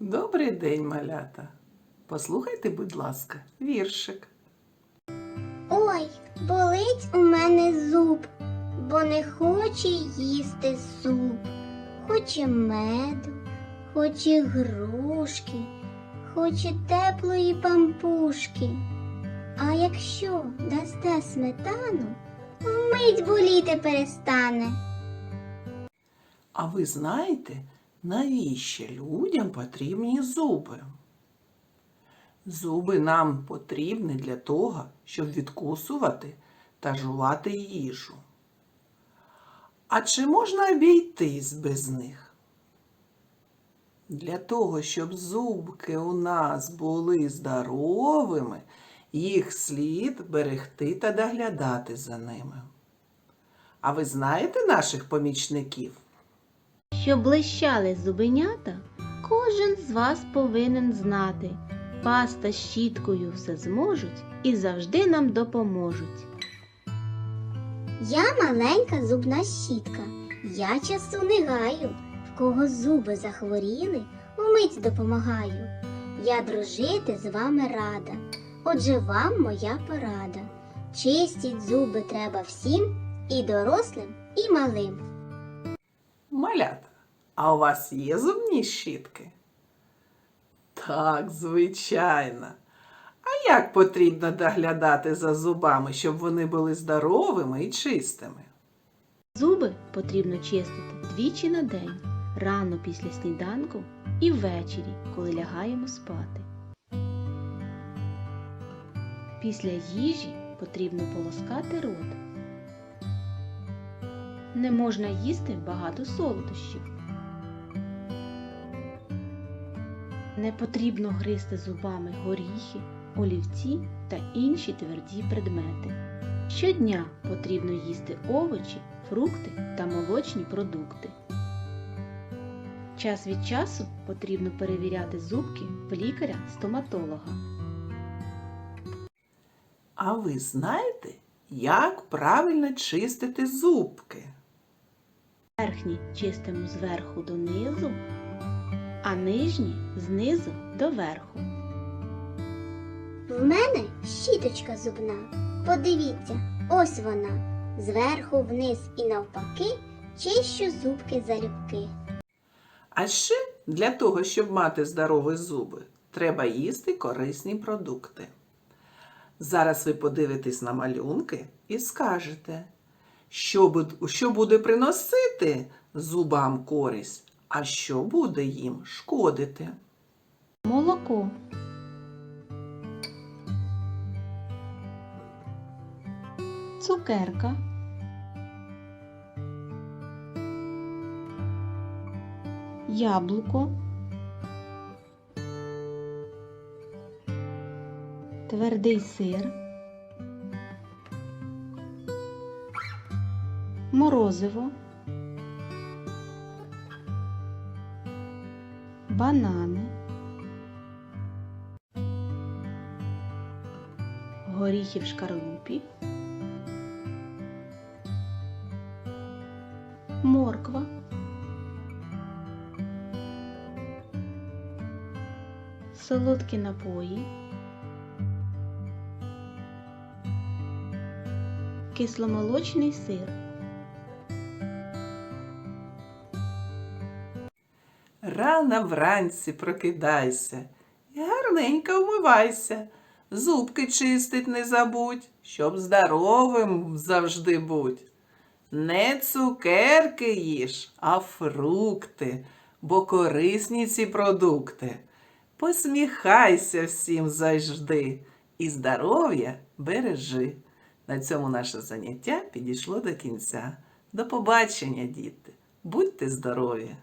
Добрий день, малята. Послухайте, будь ласка, віршик. Ой, болить у мене зуб, бо не хоче їсти суп. Хоче меду, хоче грушки, хоче теплої пампушки. А якщо дасте сметану, вмить боліти перестане. А ви знаєте, навіщо людям потрібні зуби? Зуби нам потрібні для того, щоб відкусувати та жувати їжу. А чи можна обійтись без них? Для того, щоб зубки у нас були здоровими, їх слід берегти та доглядати за ними. А ви знаєте наших помічників? Щоб блищали зубенята, кожен з вас повинен знати. Паста з щіткою все зможуть і завжди нам допоможуть. Я маленька зубна щітка. Я часу не гаю. В кого зуби захворіли, вмить допомагаю. Я дружити з вами рада. Отже, вам моя порада. Чистіть зуби треба всім, і дорослим, і малим. Малята, а у вас є зубні щітки? Так, звичайно. А як потрібно доглядати за зубами, щоб вони були здоровими і чистими? Зуби потрібно чистити двічі на день, рано після сніданку і ввечері, коли лягаємо спати. Після їжі потрібно полоскати рот. Не можна їсти багато солодощів. Не потрібно гризти зубами горіхи, олівці та інші тверді предмети. Щодня потрібно їсти овочі, фрукти та молочні продукти. Час від часу потрібно перевіряти зубки в лікаря-стоматолога. А ви знаєте, як правильно чистити зубки? Верхні чистимо зверху донизу, а нижні знизу до верху. В мене щіточка зубна. Подивіться, ось вона. Зверху вниз і навпаки чищу зубки залюбки. А ще для того, щоб мати здорові зуби, треба їсти корисні продукти. Зараз ви подивитесь на малюнки і скажете, що буде приносити зубам користь, а що буде їм шкодити. Молоко. Цукерка. Яблуко. Твердий сир. Морозиво. Банани. горіхи в шкарлупі, морква, солодкі напої, кисломолочний сир, Рано вранці прокидайся і гарненько вмивайся. Зубки чистить не забудь, щоб здоровим завжди будь. Не цукерки їж, а фрукти, бо корисні ці продукти. Посміхайся всім завжди і здоров'я бережи. На цьому наше заняття підійшло до кінця. До побачення, діти! Будьте здорові!